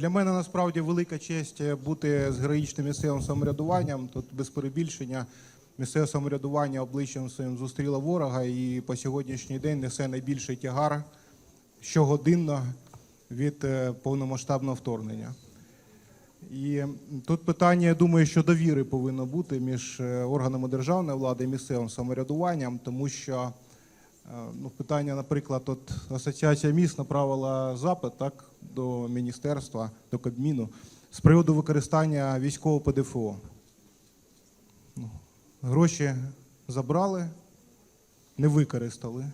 Для мене насправді велика честь е, бути з героїчним місцевим самоврядуванням. Тут без перебільшення місцеве самоврядування обличчям своїм зустріло ворога і по сьогоднішній день несе найбільший тягар щогодинно від е, повномасштабного вторгнення. І тут питання, я думаю, що довіри повинно бути між е, органами державної влади і місцевим самоврядуванням, тому що Ну, питання, наприклад, от Асоціація міст направила запит так, до міністерства, до Кабміну з приводу використання військового ПДФО. Ну, гроші забрали, не використали.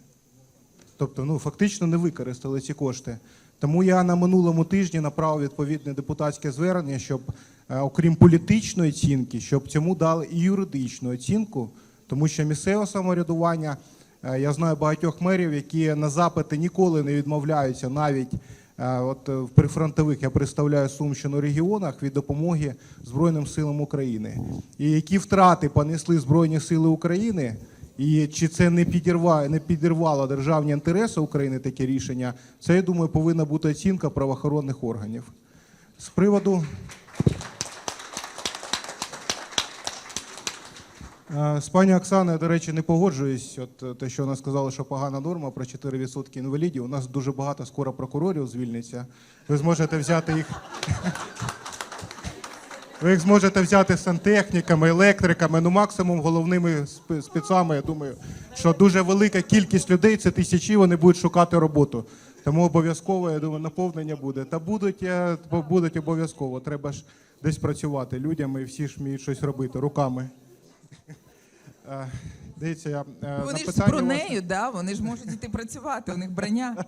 Тобто, ну, фактично не використали ці кошти. Тому я на минулому тижні направив відповідне депутатське звернення, щоб, е, окрім політичної оцінки, щоб цьому дали і юридичну оцінку, тому що місцеве самоврядування, е, я знаю багатьох мерів, які на запити ніколи не відмовляються, навіть е, от е, в прифронтових, я представляю Сумщину регіонах від допомоги Збройним силам України. І які втрати понесли Збройні Сили України, і чи це не підірває, не підірвало державні інтереси України таке рішення? Це я думаю, повинна бути оцінка правоохоронних органів. З приводу з пані Оксаною, до речі, не погоджуюсь. От е, те, що вона сказала, що погана норма про 4% інвалідів. У нас дуже багато скоро прокурорів звільниться. Ви зможете взяти їх. Ви їх зможете взяти сантехніками, електриками, ну максимум головними спецами. Я думаю, що дуже велика кількість людей, це тисячі, вони будуть шукати роботу. Тому обов'язково, я думаю, наповнення буде. Та будуть, е, будуть обов'язково. Треба ж десь працювати людям, і всі ж вміють щось робити руками. Е, Дивіться, я, е, Вони на ж з бронею, да? вони ж можуть іти працювати, у них броня.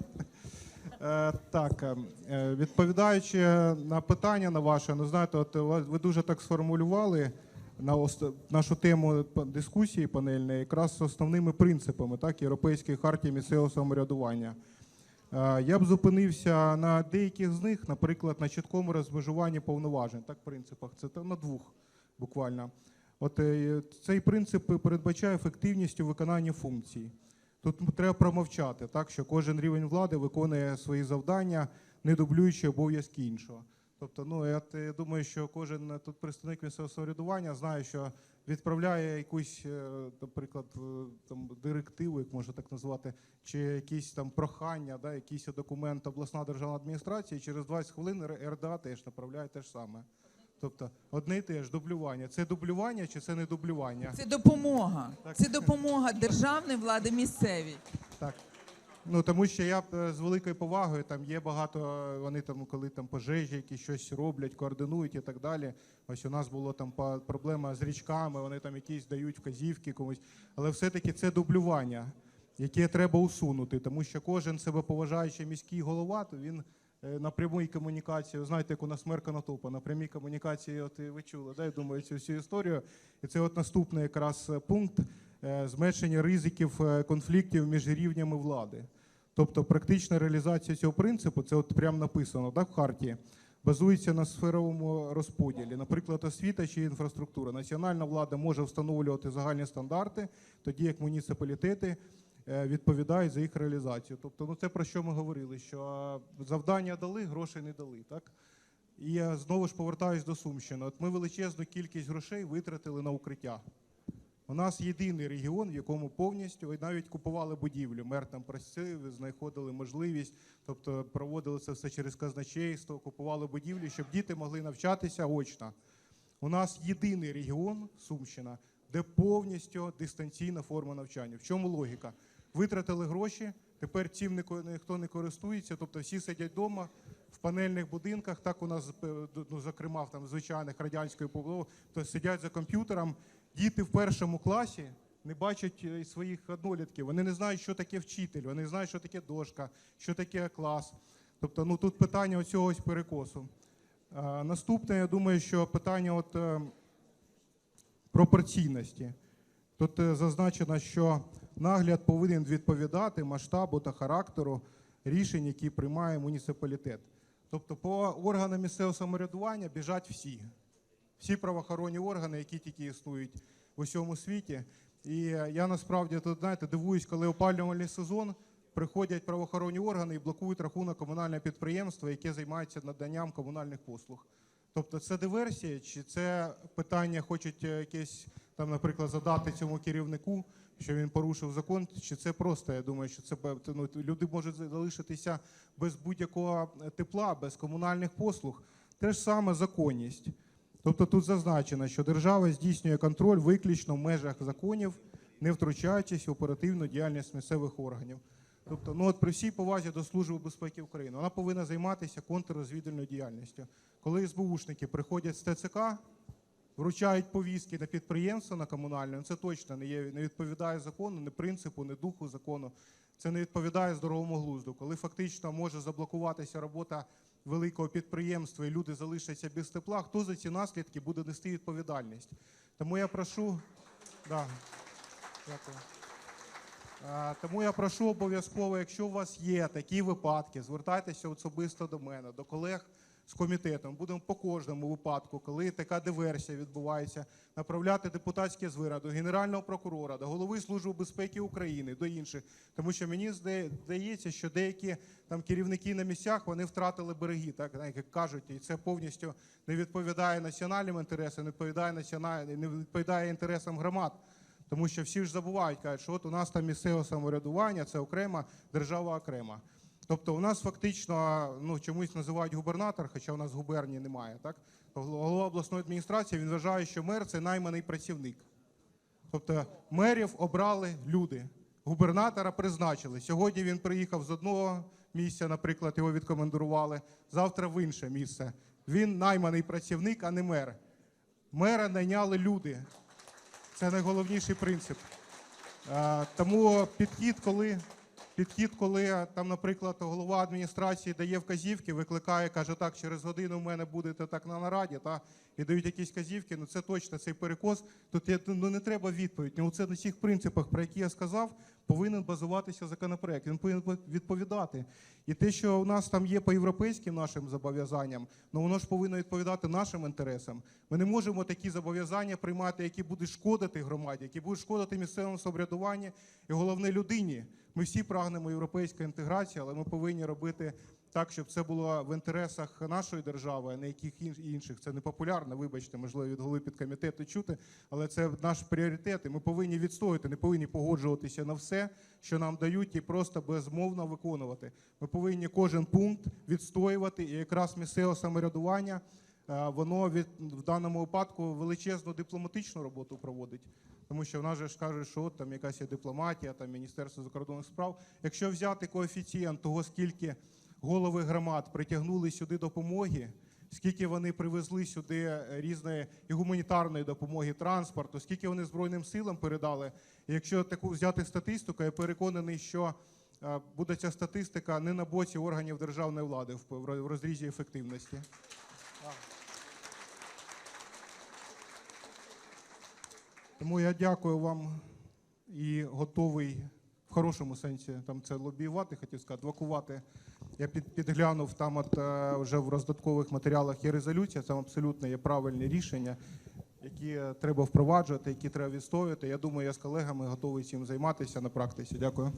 Е, Так, відповідаючи на питання на ваше, ну знаєте, от ви дуже так сформулювали на нашу тему дискусії панельної, якраз з основними принципами так, Європейської хартії місцевого самоврядування. Я б зупинився на деяких з них, наприклад, на чіткому розмежуванні повноважень, так, принципах. Це на двох буквально. От е, цей принцип передбачає ефективність у виконанні функцій. Тут треба промовчати, так що кожен рівень влади виконує свої завдання, не дублюючи обов'язки іншого. Тобто, ну я, думаю, що кожен е, тут представник місцевого самоврядування знає, що відправляє якусь, е, наприклад, там директиву, як можна так назвати, чи якісь там прохання, да, якийсь документ обласна державна адміністрація, і через 20 хвилин РДА теж направляє те ж саме. Тобто одне і те ж дублювання. Це дублювання чи це не дублювання? Це допомога. Так. Це допомога державної влади місцевій. Так. Ну тому що я е, з великою повагою там є багато. е, Вони там, коли там пожежі, які щось роблять, координують і так далі. Ось у нас було там проблема з річками, вони там якісь дають вказівки комусь. Але все-таки це дублювання, яке треба усунути, тому що кожен себе поважаючий міський голова, то він на прямій комунікації, знаєте, як у нас мер Конотопа, на прямій комунікації, от ви чули, да, я думаю, цю всю історію. І це от наступний якраз е, пункт е, зменшення ризиків е, конфліктів між рівнями влади. Тобто практична реалізація цього принципу, це от прямо написано так, в харті, базується на сферовому розподілі. Наприклад, освіта чи інфраструктура. Національна влада може встановлювати загальні стандарти, тоді як муніципалітети е, відповідають за їх реалізацію. Тобто, ну це про що ми говорили, що е, завдання дали, грошей не дали. Так? І я знову ж повертаюсь до Сумщини. От ми величезну кількість грошей витратили на укриття. У нас єдиний регіон, в якому повністю навіть купували будівлю. Мер там просив, знаходили можливість, тобто проводили це все через казначейство, купували будівлі, щоб діти могли навчатися очно. У нас єдиний регіон Сумщина, де повністю дистанційна форма навчання. В чому логіка? Витратили гроші, тепер цим ніхто не користується, тобто всі сидять вдома в панельних будинках. Так у нас, е, ну, зокрема, в там звичайних радянської побудови, то сидять за комп'ютером. Діти в першому класі не бачать е, своїх однолітків. Вони не знають, що таке вчитель, вони не знають, що таке дошка, що таке клас. Тобто, ну тут питання оцього ось перекосу. А, наступне, я думаю, що питання от, е, пропорційності. Тут зазначено, що нагляд повинен відповідати масштабу та характеру рішень, які приймає муніципалітет. Тобто, по органам місцевого самоврядування біжать всі всі правоохоронні органи, які тільки існують в усьому світі. І я насправді тут знаєте дивуюсь, коли опалювальний сезон приходять правоохоронні органи і блокують рахунок комунального підприємства, яке займається наданням комунальних послуг. Тобто це диверсія, чи це питання хочуть е, якесь там, наприклад, задати цьому керівнику, що він порушив закон, чи це просто, я думаю, що це ну, люди можуть залишитися без будь-якого тепла, без комунальних послуг. Те ж саме законність. Тобто тут зазначено, що держава здійснює контроль виключно в межах законів, не втручаючись в оперативну діяльність місцевих органів. Тобто, ну от при всій повазі до Служби безпеки України, вона повинна займатися контррозвідувальною діяльністю. Коли СБУшники приходять з ТЦК, вручають повістки на підприємство на комунальне, ну, це точно не, є, не відповідає закону, не принципу, не духу закону. Це не відповідає здоровому глузду. Коли фактично може заблокуватися робота великого підприємства і люди залишаться без тепла, хто за ці наслідки буде нести відповідальність? Тому я прошу. Да. Дякую. Тому я прошу обов'язково, якщо у вас є такі випадки, звертайтеся особисто до мене, до колег з комітетом. Будемо по кожному випадку, коли така диверсія відбувається, направляти депутатське звернення до Генерального прокурора, до голови Служби безпеки України, до інших. Тому що мені здається, що деякі там керівники на місцях вони втратили береги, так як кажуть, і це повністю не відповідає національним інтересам, не відповідає національним, не відповідає інтересам громад. Тому що всі ж забувають, кажуть, що от у нас там місцеве самоврядування, це окрема, держава окрема. Тобто у нас фактично ну, чомусь називають губернатор, хоча у нас губернії немає. Так? Голова обласної адміністрації він вважає, що мер це найманий працівник. Тобто мерів обрали люди, губернатора призначили. Сьогодні він приїхав з одного місця, наприклад, його відкомендували, завтра в інше місце. Він найманий працівник, а не мер. Мера найняли люди. Це найголовніший принцип. Тому підхід, коли підхід, коли там, наприклад, голова адміністрації дає вказівки, викликає, каже, так, через годину в мене будете так на нараді, та і дають якісь вказівки, ну це точно цей перекос. Тут є, ну не треба відповідь. Ну це на цих принципах, про які я сказав, повинен базуватися законопроект. Він повинен відповідати. І те, що у нас там є по європейським нашим зобов'язанням, ну воно ж повинно відповідати нашим інтересам. Ми не можемо такі зобов'язання приймати, які будуть шкодити громаді, які будуть шкодити місцевому самоврядуванню і головне людині. Ми всі прагнемо європейської інтеграції, але ми повинні робити так, щоб це було в інтересах нашої держави, а не яких ін- інших. Це не популярно, вибачте, можливо, від голови підкомітету чути, але це наш пріоритет. І ми повинні відстояти, не повинні погоджуватися на все, що нам дають, і просто безмовно виконувати. Ми повинні кожен пункт відстоювати, і якраз місцеве самоврядування. е, Воно від в даному випадку величезну дипломатичну роботу проводить, тому що в нас же ж кажуть, що от там якась є дипломатія, там міністерство закордонних справ. Якщо взяти коефіцієнт того, скільки голови громад притягнули сюди допомоги, скільки вони привезли сюди різної і гуманітарної допомоги, транспорту, скільки вони збройним силам передали. І якщо таку взяти статистику, я переконаний, що е, буде ця статистика не на боці органів державної влади в розрізі ефективності. Тому я дякую вам і готовий хорошому сенсі там це лобіювати, хотів сказати, адвокувати. Я під, підглянув там, от е, вже в роздаткових матеріалах є резолюція, там абсолютно є правильні рішення, які е, треба впроваджувати, які треба відстоювати. Я думаю, я з колегами готовий цим займатися на практиці. Дякую.